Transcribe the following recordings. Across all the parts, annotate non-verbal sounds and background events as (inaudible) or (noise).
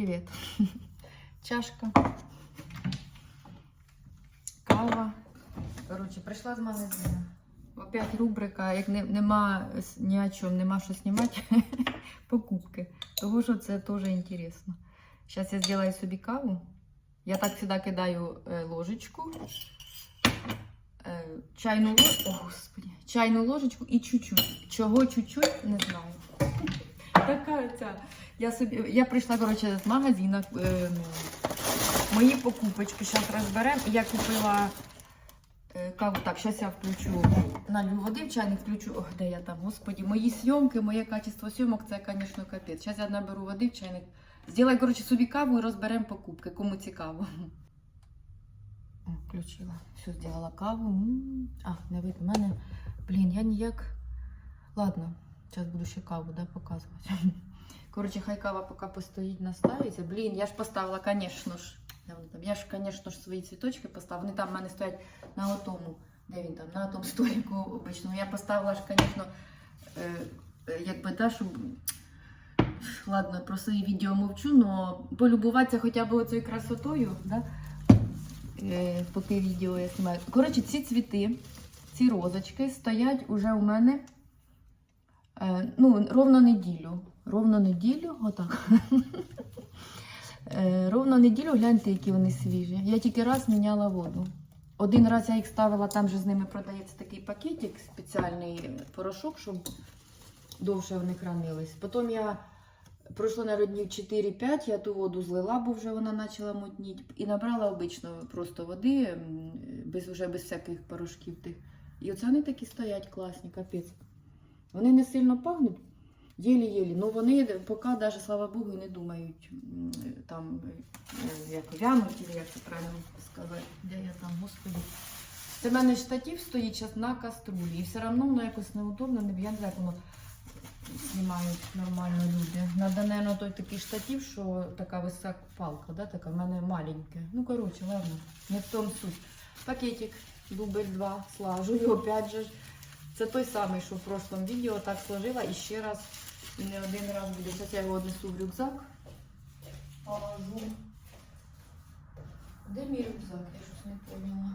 Привіт. (laughs) Чашка. Кава. Коротше, прийшла з магазину. Опять рубрика, як не, нема ні о чому, нема що знімати, (laughs) покупки. Тому що це теж інтересно. Зараз я зроблю собі каву. Я так завжди кидаю е, ложечку, е, чайну ложечку, о, господи, чайну ложечку і чуть-чуть. Чого чуть-чуть, не знаю. Така ця. Я собі я прийшла коротше, з магазину. Е, мої покупочки зараз розберемо. Я купила е, каву. Так, зараз я включу налью води в чайник, включу. Ох, де я там, господі, мої зйомки, моє качество зйомок, це, звісно, капець. Зараз я наберу води в чайник. Зроблю, коротше, собі каву і розберемо покупки, кому цікаво. Включила. Все, зробила каву. А, не видно. У мене, блін, я ніяк. Ладно, зараз буду ще каву да, показувати. (laughs) Коротше, хай кава поки постоїть, наставиться. Блін, я ж поставила, звісно ж. Я ж, звісно ж, свої цвіточки поставила. Вони там в мене стоять на отому, де він там, на тому столику обичному. Я поставила ж, звісно, е, е, якби та, щоб. Ладно, про свої відео мовчу, але полюбуватися хоча б оцею красотою, да? е, поки відео я знімаю. Коротше, ці цвіти, ці розочки стоять уже у мене ну, ровно неділю. Ровно неділю, отак. Е, ровно неділю, гляньте, які вони свіжі. Я тільки раз міняла воду. Один раз я їх ставила, там же з ними продається такий пакетик, спеціальний порошок, щоб довше вони хранились. Потім я пройшло на днів 4-5, я ту воду злила, бо вже вона почала мутніти. І набрала обично просто води, без, вже без всяких порошків тих. І оце вони такі стоять класні, капець. Вони не сильно пахнуть, єлі-єлі. Ну вони поки, навіть, слава Богу, не думають там, е, як вянуть, як це правильно сказати. Де я там, господи. Це в мене штатив стоїть зараз на каструлі. І все одно воно якось неудобно, не я не знаю, як воно знімають нормально люди. Надо, наверное, той такий штатив, що така висока палка, да, така в мене маленька. Ну, коротше, ладно, не в тому суть. Пакетик, дубль 2, слажу. І опять же, ж, це той самий, що в прошлом відео так сложила. І ще раз, і не один раз буде. Зараз я його однесу в рюкзак. Положу. Де мій рюкзак? Я щось не поняла.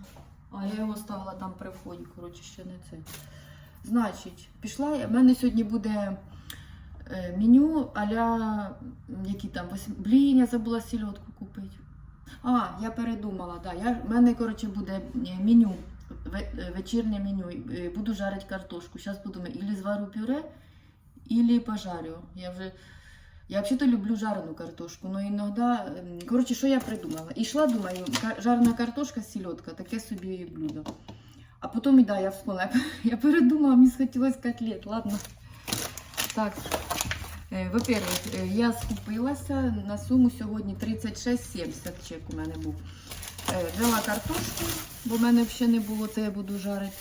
А, я його ставила там при вході, коротше, ще не це. Значить, пішла. я- В мене сьогодні буде е, меню аля які там Блін, я забула сільотку купити. А, я передумала, да. Я, в мене, коротше, буде е, меню, вечірнє меню. Е, Буду жарити картошку. Зараз буду ілі зварю пюре, ілі пожарю. Я вже. Я взагалі люблю жарену картошку, але іноді. Коротше, що я придумала? Ішла, думаю, жарена картошка, сільотка, таке собі блюдо. А потім, да, я вспомнила. (laughs) Я передумала, мені схотілося котлет, ладно. Так, е, во-первых, е, я скупилася на суму сьогодні 36,70 чек у мене був. Е, Взяла картошку, бо в мене взагалі не було, це я буду жарити.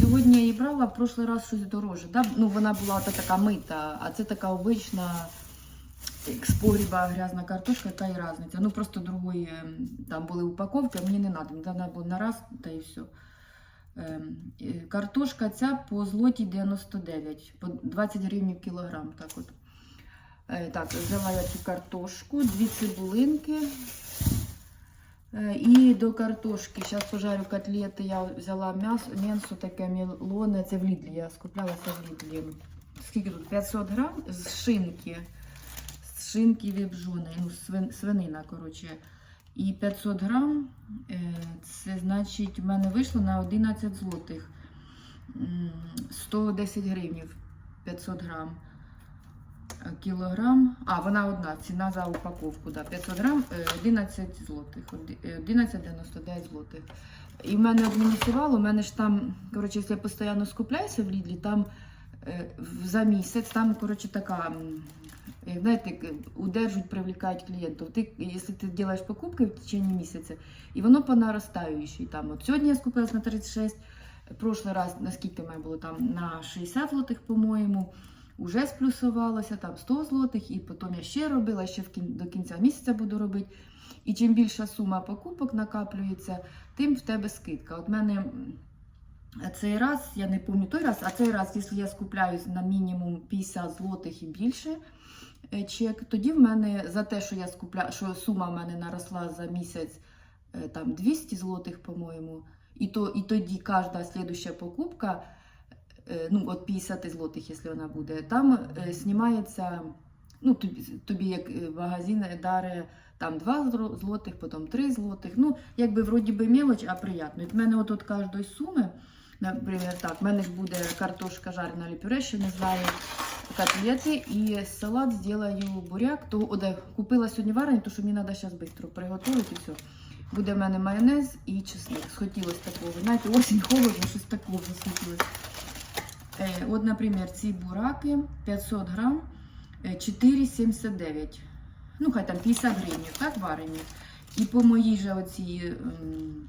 Сьогодні я її брала, в прошлий раз щось дороже. Да? Ну, вона була та така мита, а це така обична як з погріба грязна картошка, та й різниця. Ну просто другої ем, там були упаковки, мені не треба, треба було на раз та і все. Ем, е, Картошка ця по злоті 99, по 20 гривень кілограм. Так, от. Е, так, взяла я цю картошку, дві цибулинки. Е, І до картошки, зараз пожарю котлети, я взяла м'ясо, м'ясо таке мілоне, це в Лідлі, я скуплялася в Лідлі. Скільки тут? 500 грам з шинки. З шинки вібжоної, ну, свин, свинина, коротше. І 500 грам, е, це значить, в мене вийшло на 11 злотих. М, 110 гривнів 500 грам. Е, Кілограм, а вона одна, ціна за упаковку, да, 500 грам, е, 11 злотих, оди- е, 11,99 злотих. І в мене адмініструвало, у мене ж там, коротше, якщо я постійно скупляюся в Лідлі, там е, за місяць, там, коротше, така, знаєте, удержують, привлекають клієнтів. Ти, якщо ти робиш покупки в течение місяця, і воно по наростаючій. Там, от сьогодні я скупилась на 36, прошлий раз, наскільки мене було там, на 60 злотих, по-моєму, вже сплюсувалося, там 100 злотих, і потім я ще робила, ще в кін... до кінця місяця буду робити. І чим більша сума покупок накаплюється, тим в тебе скидка. От мене Цей раз, я не пам'ятаю той раз, а цей раз, якщо я скупляюсь на мінімум 50 злотих і більше е, чек, тоді в мене за те, що я скупля, що сума в мене наросла за місяць е, там 200 злотих, по-моєму, і, то, і тоді кожна слідуща покупка, ну от 50 злотих, якщо вона буде, там е, знімається, ну тобі, тобі як е, магазин даре там 2 злотих, потім 3 злотих. Ну, якби вроді би мелоч, а приємно. І мене от, от кожної суми, наприклад, так, в мене ж буде картошка жарена пюре, ще не знаю, котлети і салат зроблю буряк. То, от, е, купила сьогодні варені, то що мені треба зараз швидко приготувати все. Буде в мене майонез і чесник. Схотілося такого. Знаєте, осінь холодно, щось такого схотілося. Е, от, наприклад, ці бураки 500 грам е, 4,79. Ну, хай там 50 гривень, так, варені. І по моїй же оці. ем,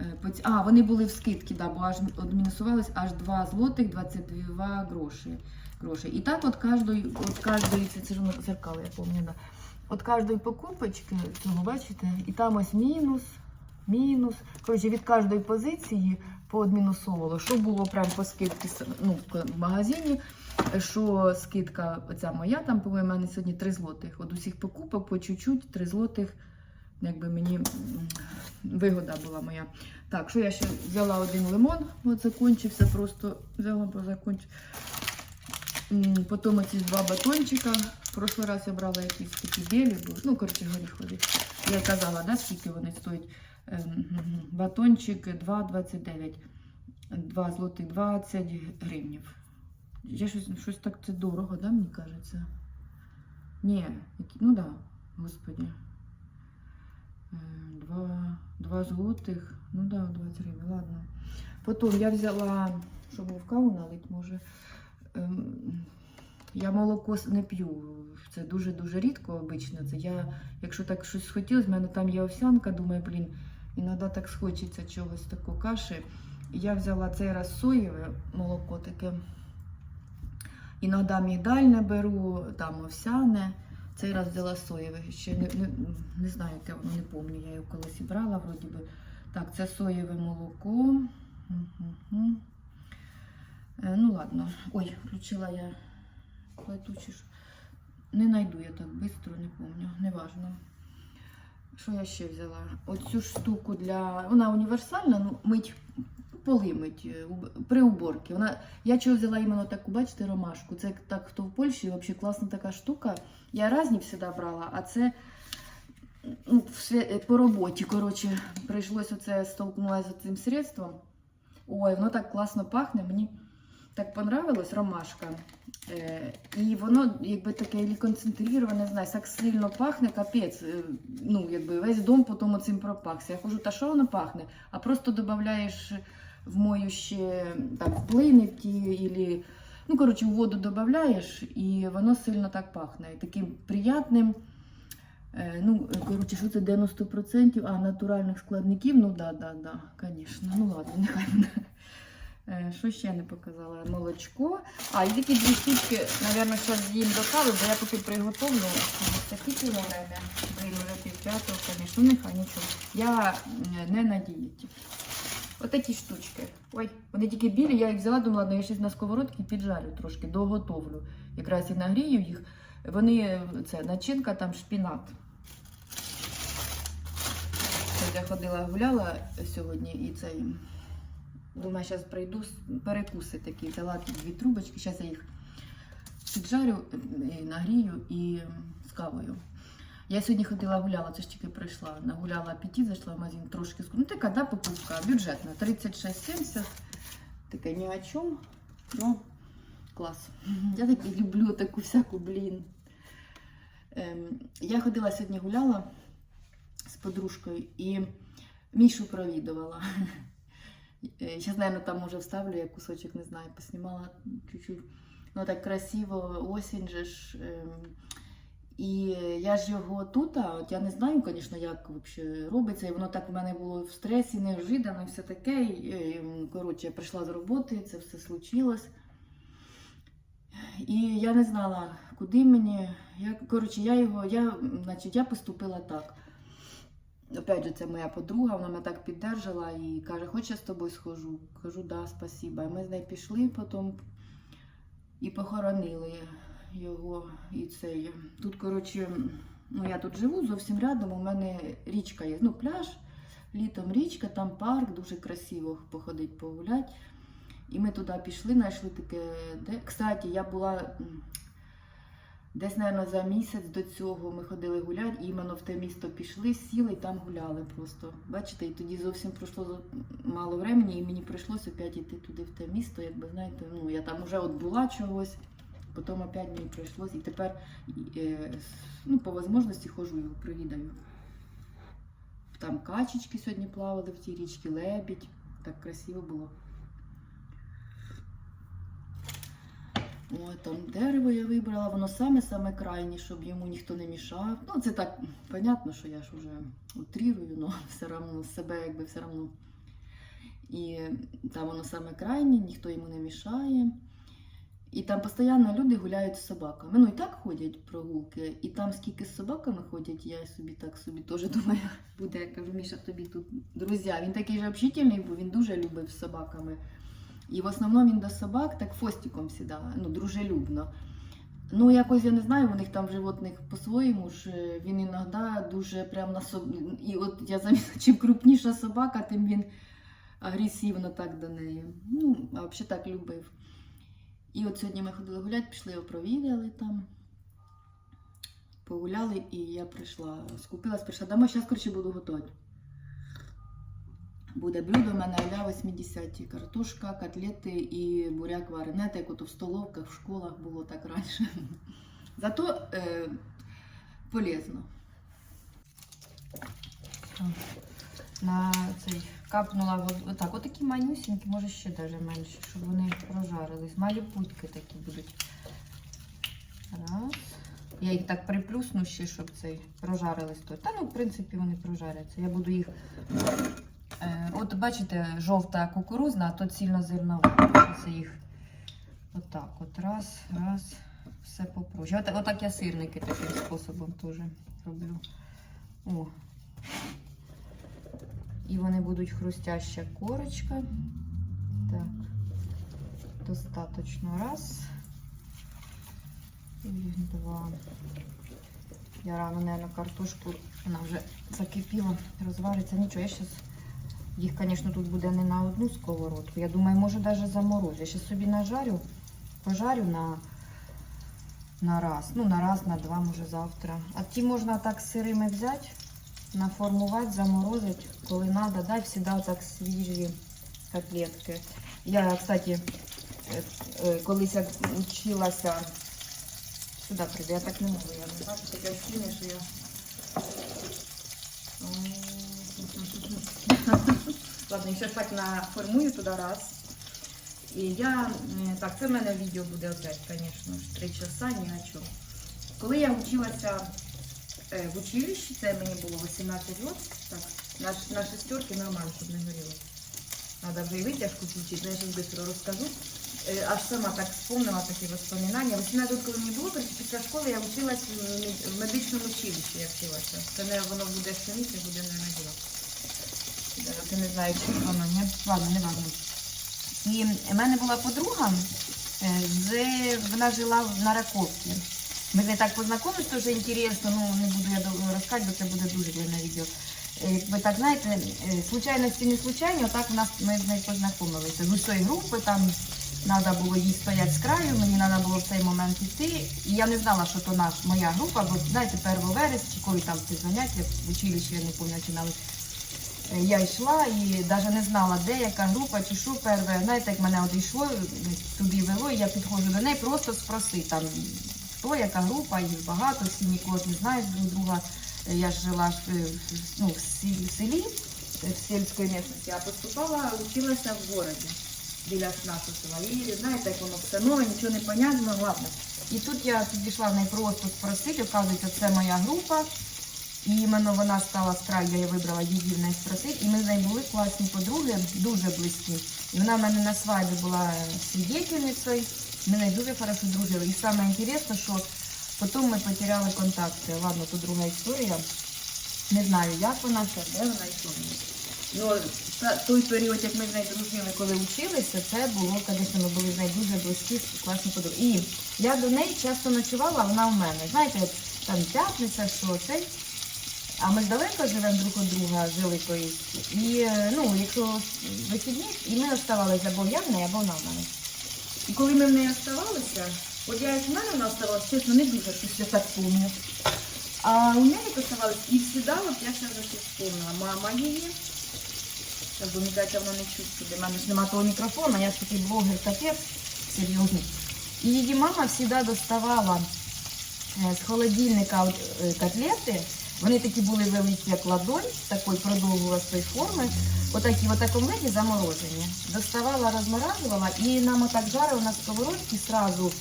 е, А, вони були в скидці, да, бо аж одмінусувалось аж 2 злотих 22 гроші. гроші. І так от кожної, от кожної, це, це ж зеркало, я пам'ятаю. От кожної покупочки, цього бачите, і там ось мінус, мінус. Коротше, від кожної позиції поодмінусовувало. Що було прямо по скидці ну, в магазині, що скидка оця моя, там, по-моєму, мене сьогодні 3 злотих. От усіх покупок по чуть-чуть 3 злотих. Якби мені вигода була моя. Так, що я ще взяла один лимон, от закінчився, просто взяла, бо закінчив. Потім оці два батончика. В прошлий раз я брала якісь такі білі, ну, коротше, горіхові. Я казала, да, скільки вони стоять. Ем. Батончик 2,29. 2 злотих 20 гривнів. Я щось, щось так це дорого, да, мені кажеться? Ні, ну да, господи. Е, Два, два злотих, ну да, 20 гривень, ладно. Потім я взяла, щоб в каву налить, може. Я молоко не п'ю. Це дуже-дуже рідко обично. Це я, якщо так щось схотілося, в мене там є овсянка, думаю, блін, іноді так схочеться чогось такого каші. Я взяла цей раз соєве молоко таке. Іноді мігдальне беру, там овсяне. Цей раз взяла соєве. Ще не, не, не знаю, яке воно не пам'ятаю. Я його колись брала, вроді би. Так, це соєве молоко. Е, Ну ладно. Ой, включила я ж. Не знайду я так швидко, не пам'ятаю. Неважно. Що я ще взяла? Оцю штуку для. Вона універсальна, ну, мить поли мить е, при уборці. Вона... Я чого взяла іменно таку, бачите, ромашку. Це так, хто в Польщі, взагалі класна така штука. Я різні завжди брала, а це ну, е, по роботі. Коротше, прийшлося оце столкнулася з цим средством. Ой, воно так класно пахне. Мені так понравилось ромашка. Е, і воно якби таке і концентроване, не знаю, так сильно пахне, капець. Е, ну, якби весь дом потім цим пропахся. Я кажу, та що воно пахне? А просто додаєш в мою ще вплини ті, ілі, ну, коротше, в воду додаєш, і воно сильно так пахне. І таким приятним. Е, ну, коротше, що це 90%? А, натуральних складників? Ну да, да, да, звісно. Ну ладно, нехай Що ще не показала? Молочко. А, і такі дві штучки, мабуть, зараз їм до кави, бо я поки приготовлю такі. Блін, вже пів п'ятого, звісно, ну нехай нічого. Я не на дієті. Отакі штучки. Ой, вони тільки білі, я їх взяла, думала, ладно, я щось на сковородці піджарю трошки, доготовлю. Якраз і нагрію їх. Вони, це начинка, там шпінат. Я ходила гуляла сьогодні і цей. Думаю, зараз прийду перекуси такі. Взяла дві трубочки, зараз я їх піджарю, е, нагрію і з кавою. Я сьогодні ходила гуляла, це ж тільки прийшла. Нагуляла апетит, зайшла в магазин трошки ску- Ну така, да, покупка, бюджетна. 36,70. Таке ні о чому. Ну, клас. (laughs) Я таки люблю таку всяку, блін. Ем, я ходила сьогодні гуляла з подружкою і Мішу провідувала. (laughs) Зараз, мабуть, там уже вставлю я кусочок, не знаю, поснімала чуть-чуть. Ну так красиво, осінь же ж. І я ж його тут, а от я не знаю, звісно, як взагалі робиться. І воно так в мене було в стресі, неожиданно, все таке. Ем, коротше, я прийшла з роботи, це все случилось. І я не знала, куди мені. Я, коротше, я його, я, значить, я поступила так. Опять же, це моя подруга, вона мене так піддержала і каже, хоч я з тобою схожу. Кажу, да, спасибо. І ми з нею пішли потім і похоронили його. І це. є. Тут, коротше, ну я тут живу зовсім рядом, у мене річка є. Ну, пляж, літом річка, там парк, дуже красиво походить, погулять. І ми туди пішли, знайшли таке. Де... Кстати, я була десь, мабуть, за місяць до цього ми ходили гуляти, іменно в те місто пішли, сіли і там гуляли просто. Бачите, і тоді зовсім пройшло мало времени, і мені прийшлося опять іти туди в те місто, якби знаєте, ну я там вже от була чогось, потім опять мені прийшлося. І тепер е, ну, по можливості ходжу його, провідаю. Там качечки сьогодні плавали в тій річці, лебідь. Так красиво було. Ой, там дерево я вибрала, воно саме-саме крайнє, щоб йому ніхто не мішав. Ну, це так, понятно, що я ж вже утрірую, але (laughs) все одно себе якби все одно. І там воно саме крайнє, ніхто йому не мішає. І там постійно люди гуляють з собаками. Ну і так ходять прогулки, і там скільки з собаками ходять, я собі так собі теж (laughs) думаю, буде, я кажу, Міша, тобі тут друзі. Він такий же общительний був, він дуже любив з собаками. І в основному він до собак так фостиком сідав, ну, дружелюбно. Ну, якось я не знаю, у них там животних по-своєму ж е, він іноді дуже прям на собі. І от я замітила, (laughs) чим крупніша собака, тим він агресивно так до неї. Ну, взагалі так любив. І от сьогодні ми ходили гуляти, пішли його провідали там. Погуляли, і я прийшла, скупилась, прийшла домой, зараз, коротше, буду готувати. Буде блюдо в мене аля 80 картошка, котлети і буряк варенете, як ото в столовках, в школах було так раніше. (laughs) Зато е, полезно. На цей капнула отак, отакі манюсінькі, може ще навіть менше, щоб вони прожарились. Малі путки такі будуть. Раз. Я їх так приплюсну ще, щоб цей прожарились. то. Та ну, в принципі, вони прожаряться. Я буду їх. Е, от бачите, жовта кукурузна, а то цільнозернова. Це їх отак. От раз, раз, все попроще. От, отак я сирники таким способом теж роблю. О. І вони будуть хрустяща корочка. Так. Достаточно. Раз. І два. Я рано, наверное, картошку, вона вже закипіла, розвариться. Нічого, я зараз їх, звісно, тут буде не на одну сковородку. Я думаю, може навіть заморозю. Я зараз собі нажарю, пожарю на, на раз. Ну, на раз, на два, може завтра. А ті можна так сирими взяти, наформувати, заморозити, коли треба. Дай завжди так свіжі котлетки. Я, кстати, е, е, колись вчилася сюди прийду, я так не можу. Я не бачу таке ощущення, що я. (laughs) Ладно, зараз так наформую туди раз. І я, е, так, це в мене відео буде опять, звісно, три часа, ні на чому. Коли я вчилася е, в училищі, це мені було 18 років, так, на, на шестерки нормально, щоб не горіло. Надо вже і витяжку включити, я зараз швидко розкажу. Е, Аж сама так вспомнила такі воспоминання. 18 років, коли мені було, після школи я вчилась в медичному училищі, я вчилася. Це не воно буде синіше, буде не наділа. Я не знаю, чи воно, ні? Ладно, не важно. І в мене була подруга, е, вона жила на Раковці. Ми з нею так познайомилися, дуже інтересно, ну не буду я довго розказувати, бо це буде дуже длинне відео. Е, Якби так, знаєте, е, случайності не случайні, отак ми з нею познайомилися. З усієї групи там треба було їй стояти з краю, мені треба було в цей момент йти. І я не знала, що то моя група, бо знаєте, 1 вересня, коли там ці заняття в училищі, я не пам'ятаю, починали. Е, Я йшла і навіть не знала, де яка група чи що перше. Знаєте, як мене от йшло, туди вело, і я підходжу до неї, просто спроси там, хто, яка група, їх багато, всі нікого не знають друг друга. Е, Я ж жила е, ну, в селі, в сільській місцевості, а поступала, вчилася в городі біля нашого села. І знаєте, як воно все нове, нічого не понятно, ладно. І тут я підійшла в неї просто спросити, оказується, це моя група. І іменно вона стала з краю, я вибрала її в неї. І ми з нею були класні подруги, дуже близькі. І вона в мене на свадьбі була свідетельницею, ми нею дуже хорошо дружили. І інтересне, що потім ми потеряли контакти. Ладно, то друга історія. Не знаю, як вона ще, де вона і. Ну, той період, як ми з нею дружили, коли вчилися, це було, звісно, ми були з нею дуже близькі, класні подруги. І я до неї часто ночувала, а вона в мене. Знаєте, там п'ятниця, що цей. А ми ж далеко живемо друг від друга, жили колись. І е, ну, якщо вихідні, і ми оставалися або я в неї, або вона в мене. І коли ми в неї оставалися, от я як в мене вона оставалася, чесно, не дуже після так помню. А у неї оставалась, і завжди, от я ще вже вспомнила, мама її. Бо мені кажуть, воно не сюди. У мене ж немає того мікрофона, я ж такий блогер капець серйозний. І її мама завжди доставала е, з холодильника е, котлети. Вони такі були великі, як ладонь, такої продовгувастої форми. Отакі, в такому виді заморожені. Доставала, розморажувала і нам отак жарила на сковородці сразу,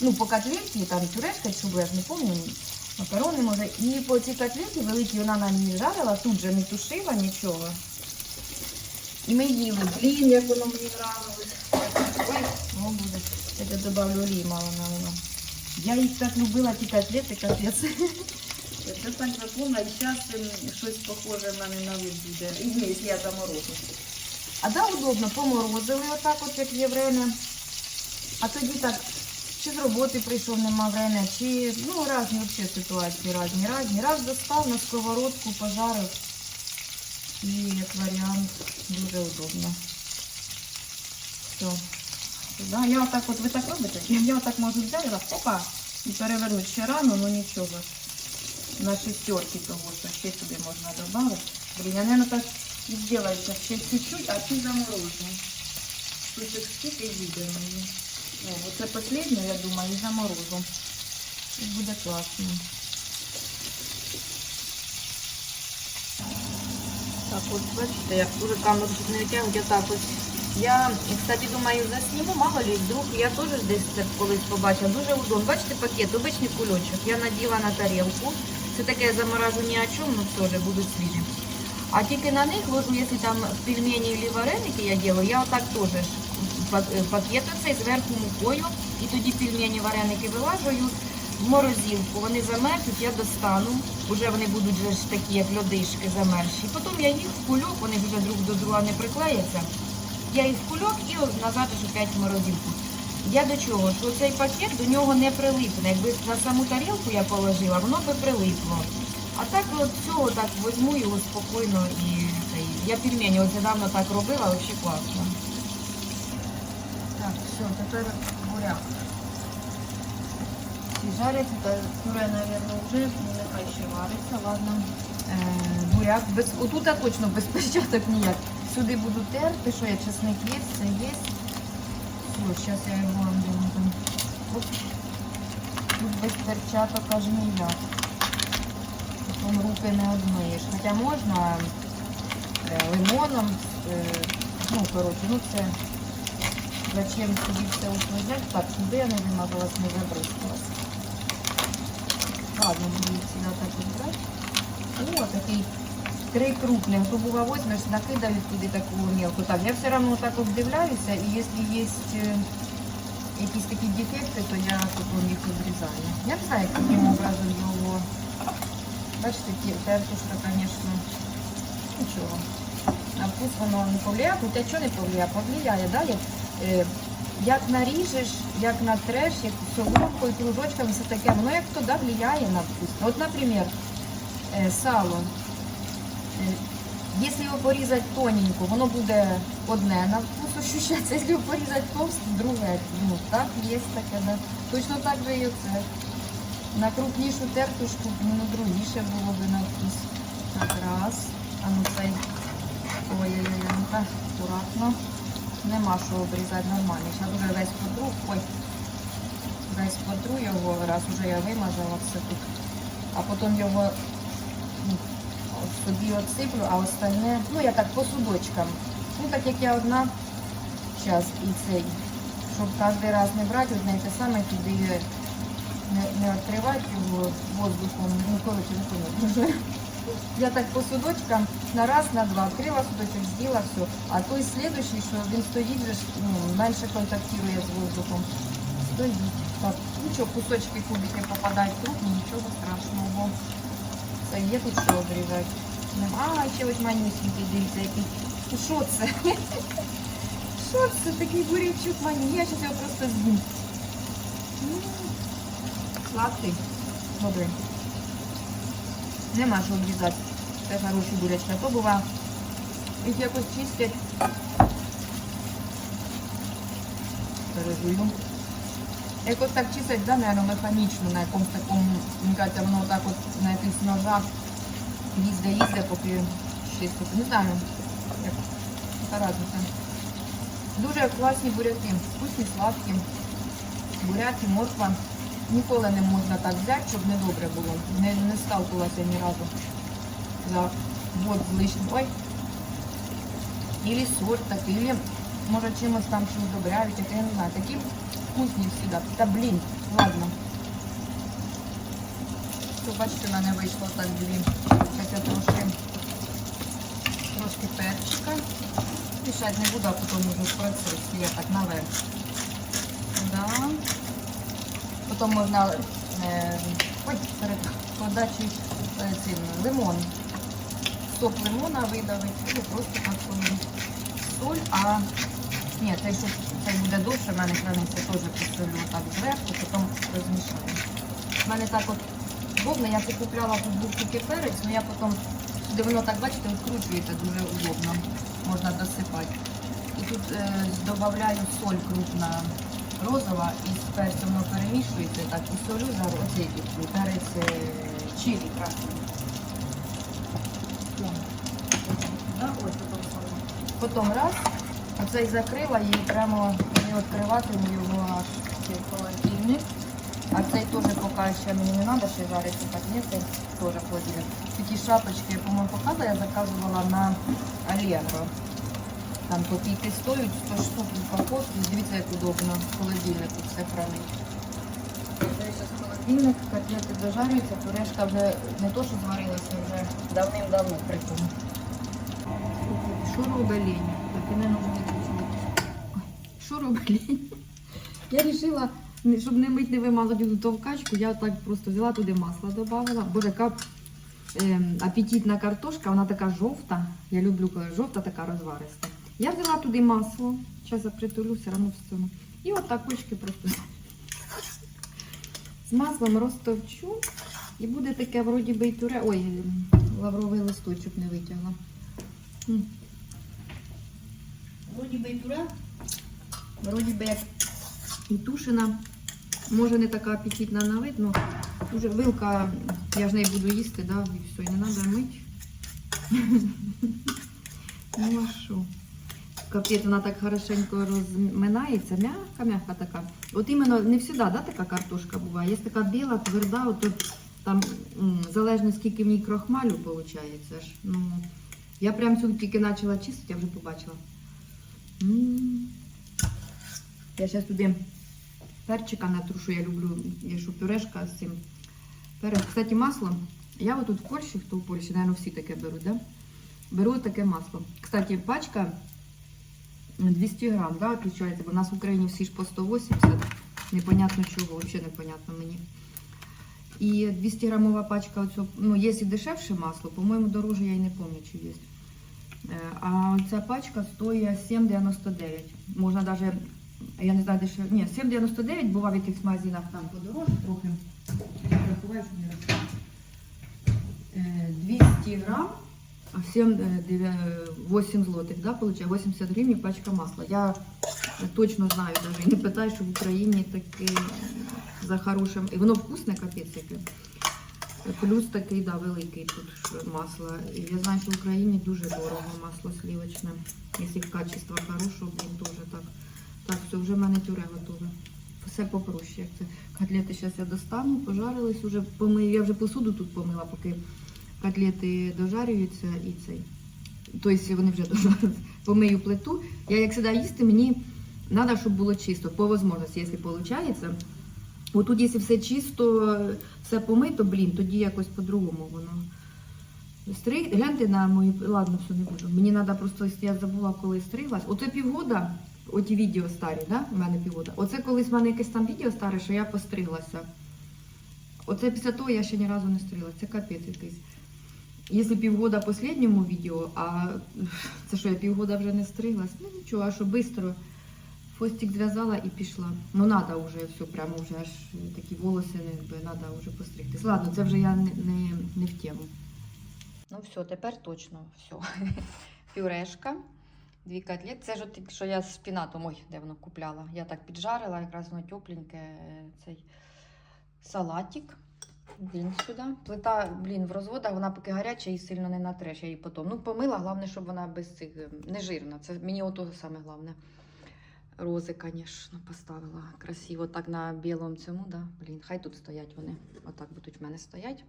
ну, по котлеті, там пюрешка, чи я не пам'ятаю, макарони може. І по цій котлеті великі вона на ній жарила, тут же не тушила нічого. І ми їли. Блін, як воно мені нравилось. Ой, о, буде. Я добавлю олії мало на воно. Я їх так любила, ті котлети, капець. Це запомнила, і зараз щось похоже в мене на вид буде. І ні, якщо я заморожу. А да, удобно, поморозили отак от, як є время. А тоді так, чи з роботи прийшов, нема время, чи, ну, різні взагалі ситуації, різні, різні. Раз достав на сковородку, пожарив. І як варіант дуже удобно. Все. Да, я отак от, ви так робите? Я отак можу взяти, опа, і перевернути ще рано, ну нічого. На шестерки того, що ще сюди можна додати. Блін, я, наверное, так і зараз ще чуть-чуть, а ці заморожу. Тут скільки їде мені. Оце останнє, я думаю, і заморожу. І буде класно. Так, от бачите, я дуже камеру тут не витягую, отак ось. Я, кстати, думаю, засніму, мало ли, вдруг я теж десь це колись побачила. Дуже удобно. Бачите, пакет, обичний кульочок. Я наділа на тарілку. Це таке заморажу ні о чому, ну теж будуть свіжі. А тільки на них ложу, якщо там пельмені або вареники я делаю, я отак теж пакет оцей зверху мукою. І тоді пельмені, вареники вилажую в морозилку. Вони замерзнуть, я достану. Уже вони будуть вже такі, як льодишки замерзші. Потім я їх в кульок, вони вже друг до друга не приклеяться. Я їх в кульок і назад ж опять в морозилку. Я до чого? Що цей пакет до нього не прилипне. Якби на саму тарілку я положила, воно би прилипло. А так от цього так возьму його спокійно і. Я пельмені от недавно так робила, взагалі класно. Так, все, тепер буряк. Ці жаряться, та пюре, мабуть, вже, ну нехай ще вариться, ладно. Е, буряк, без, отут точно без перчаток ніяк. Сюди буду терти, що я чесник є, все є. Все, зараз я вам буду. Оп. Тут без перчаток аж ніяк. Потім руки не одмиєш. Хоча можна е, лимоном, е, ну, коротше, ну це зачем собі все усложнять. Так, сюди я не вимазалась, не забризкалась. Ладно, буду сюди так от брати. О, такий три крупних. То бува возьмеш, накидають туди таку мелку. Так, я все одно так обдивляюся, і якщо є якісь такі дефекти, то я потім їх обрізаю. Я не знаю, яким образом його. Бачите, тертушка, звісно, нічого. На вкус воно не повлияє, хоча що не повлияє? Повлияє, да? Як, е, як наріжеш, як натреш, як соломкою, кружочками, все таке, воно як туди впливає на вкус. От, наприклад, е, сало. Якщо його порізати тоненько, воно буде одне на вкус ощущатися, якщо (laughs) його порізати товсто, друге. Ну, так, є таке, да. Точно так же і оце. На крупнішу тертушку, ну, другіше було би на вкус. Так, раз. А ну цей. Ой-ой-ой, ну так, акуратно. Нема що обрізати нормально. Зараз вже весь потру. Ой. Весь потру його, раз уже я вимазала все тут. А потім його собі отсиплю, а остальне, ну я так по судочкам. Ну так як я одна зараз і цей, щоб кожен раз не брати одне і те саме, туди не, не відкривати воздухом, ну коротше, не понятно. Я так по судочкам на раз, на два відкрила судочок, з'їла все. А той слідуючий, що він стоїть, вже ж, ну, менше контактує з воздухом. Стоїть. Так, нічого, кусочки кубики попадають в руку, нічого страшного. Та є тут що обрізати. А, ще ось манюсенький, дивіться, який. Ну, Що це? (laughs) Що це? Такий бурячок мані. Я зараз його просто з'їм. М, Сладкий. Добрий. Нема що обрізати. Це хороший бурячок. А то бува. Їх якось чистять. Пережую. Якось так чистять, да, наверное, механічно на якомусь такому, мені воно так от на якихось ножах їзде, їзде, поки чистить. Не знаю, як разниця. Дуже класні буряки, вкусні, сладкі. Буряки, морква. Ніколи не можна так взяти, щоб не добре було. Не, не сталкувалася ні разу за год з лишнім. Ой. Ілі сорт такий, може чимось там щось добряють, як я не знаю. Такі вкусні всегда. Та блін, ладно. Бачите, в мене так дві. Хоча трошки, трошки перчика. Мішати не буду, а потім уже в. Я так наверх. Да. Потім можна е, перед подачею е, цим лимон. Сок лимона видавити, або просто так. Соль, а ні, цей що цей буде довше, в мене храниться теж посолю так зверху, потім розмішаю. У мене так от удобно, я це купляла тут був перець, але я потім сюди воно так, бачите, вкручується дуже удобно. Можна досипати. І тут е, додаю соль крупна розова і з перцем воно перемішується так. І солю за оцей тут перець е, чилі красний. Да. Потім раз, оцей закрила і прямо не відкривати його аж в холодильник. А цей теж поки ще мені не треба ще жарити котлети, теж холодильник. Такі шапочки, я, по-моєму, показувала, я заказувала на Allegro. Там копійки стоять, 100 штук в упаковці. Дивіться, як удобно в холодильнику все хранить. Холодильник, котлети дожарюються, пюрешка вже не то, що зварилася, вже давним-давно прикольно. Що робить лінь? Так, і не нужно Що робить лінь? Я вирішила, щоб не мить не вимазати ту товкачку, я так просто взяла туди масло, додавала. Боже, яка ем, апетитна картошка, вона така жовта. Я люблю, коли жовта така розвариста. Я взяла туди масло, зараз я притулю, все одно в цьому. І от так кучки просто з маслом розтовчу. І буде таке вроді би і туре. Ой, лавровий листочок не витягла. Вроді би і туре, вроді би і тушена. Може не така апетитна на вид, але вже вилка, я ж нею буду їсти, да, і все, не треба мити. (laughs) Ну а що? Капець, вона так хорошенько розминається, м'яка, м'яка така. От іменно не завжди да, така картошка буває. Є така біла, тверда, от тут там залежно скільки в ній крохмалю виходить. Ну, я прям цю тільки почала чистити, я вже побачила. Я зараз туди перчика натрушу, я люблю, я що пюрешка з цим. Перець. Кстати, масло. Я отут в Польщі, хто в Польщі, наверное, всі таке беруть, да? Беру таке масло. Кстати, пачка 200 грам, да, отличається, бо у нас в Україні всі ж по 180. Непонятно чого, взагалі непонятно мені. І 200 грамова пачка, оцього, ну, є і дешевше масло, по-моєму, дороже я і не пам'ятаю, чи є. Е, А ця пачка стоїть 7,99. Можна навіть, я не знаю, дешевше. Ні, 7,99 бува в якихось магазинах там подорожче трохи. Рахуваю, щоб не розказати. Е, 200 грам, а 7, е, дев'я- 8 злотих, да, получає 80 гривень пачка масла. Я точно знаю, навіть не питаю, що в Україні таке за хорошим. І воно вкусне, капець яке. Плюс такий, да, великий тут масло. Я знаю, що в Україні дуже дорого масло сливочне. Якщо качество хорошого, блін, теж так. Так, все, вже в мене тюре готове. Все попроще. Як це. Котлети зараз я достану, пожарились, уже помию. Я вже посуду тут помила, поки котлети дожарюються і цей. Тобто вони вже дожарились. Помию плиту. Я як завжди їсти, мені треба, щоб було чисто, по можливості, якщо виходить. Отут, якщо все чисто, все помито, блін, тоді якось по-другому воно. Стри... Гляньте на мої. Ладно, все не буду. Мені треба просто, я забула, коли стриглась. Оце півгода, оті відео старі, да? У мене півгода. Оце колись в мене якесь там відео старе, що я постриглася. Оце після того я ще ні разу не стриглася. Це капець якийсь. Якщо півгода останньому відео, а це що я півгода вже не стриглась, ну нічого, а що швидко хвостик зв'язала і пішла. Ну треба вже все, прямо вже аж такі волоси, ну, якби треба вже постригтись. Ладно, це вже я не, не, не в тему. Ну все, тепер точно все. (laughs) Пюрешка, дві котлети. Це ж от, що я з шпінатом, ой, де купляла. Я так піджарила, якраз воно тепленьке, цей салатик. Він сюди. Плита, блін, в розводах, вона поки гаряча і сильно не натреш. Я її потім. Ну, помила, головне, щоб вона без цих е, не жирна. Це мені ото саме головне. Рози, звісно, поставила красиво. Так на білому цьому, да. Блін, хай тут стоять вони. Отак будуть в мене стоять.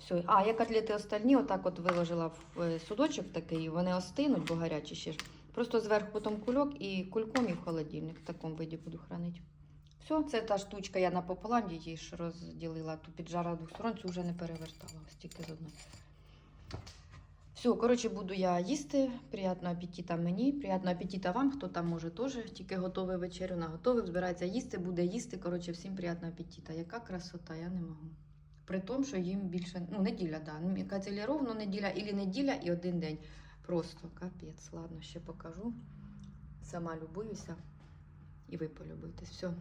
Все. А, я котлети остальні, отак от виложила в е, судочок такий, вони остинуть, бо гарячі ще ж. Просто зверху потім кульок і кульком і в холодильник. В такому виді буду хранити. Все, це та штучка, я напополам її ж розділила, ту піджарила двох сторон, цю вже не перевертала, ось тільки з одної. Все, коротше, буду я їсти. Приятного апетита мені, приятного апетита вам, хто там може теж, тільки готовий вечерю наготовив, збирається їсти, буде їсти. Коротше, всім приятного апетита. Яка красота, я не можу. При тому, що їм більше, ну, неділя, да. Ну, Яка ровно неділя, і неділя, і один день. Просто капець. Ладно, ще покажу. Сама любуюся. І ви полюбуйтесь. Все.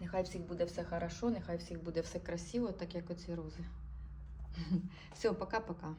Нехай всіх буде все хорошо, нехай всіх буде все красиво, так як оці рози. (laughs) Все, пока-пока.